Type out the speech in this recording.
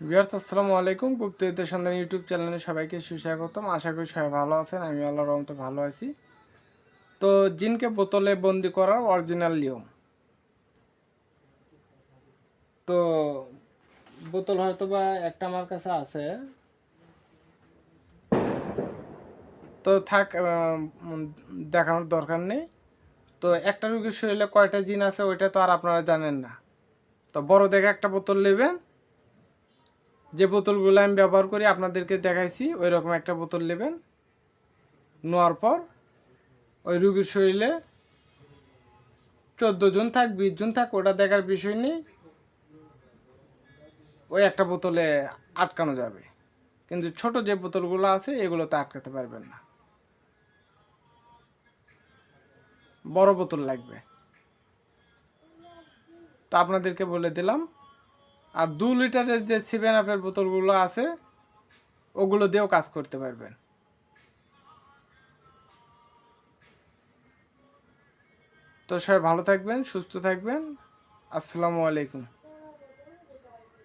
বিয়ার্স আসসালামু আলাইকুম। গুপ্তহিত সন্ধান ইউটিউব চ্যানেলে সবাইকে সুস্বাগতম। আশা করি সবাই ভালো আছেন, আমি আল্লাহর রহমতে ভালো আছি। তো জিনকে বোতলে বন্দি করার অরিজিনাল নিয়ম। তো বোতল হয়তো বা একটা আমার কাছে আছে। তো থাক দেখানোর দরকার নেই। তো একটা রুগীর শরীরে কয়টা জিন আছে, ওইটা তো আর আপনারা জানেন না। তো বড় দেখে একটা বোতল নেবেন যে বোতলগুলো আমি ব্যবহার করি, আপনাদেরকে দেখাইছি ওই রকম একটা বোতল নেবেন। নেওয়ার পর ওই রুগীর শরীরে চোদ্দ জন থাক, বিশ জন থাক, ওটা দেখার বিষয় নেই। ওই একটা বোতলে আটকানো যাবে। কিন্তু ছোট যে বোতলগুলো আছে, এগুলোতে আটকাতে পারবেন না। বড় বোতল লাগবে। তা আপনাদেরকে বলে দিলাম আর দু লিটারের যে সেভেন আপের বোতলগুলো আছে, ওগুলো দিয়েও কাজ করতে পারবেন। তো সবাই ভালো থাকবেন, সুস্থ থাকবেন। আসসালামু আলাইকুম।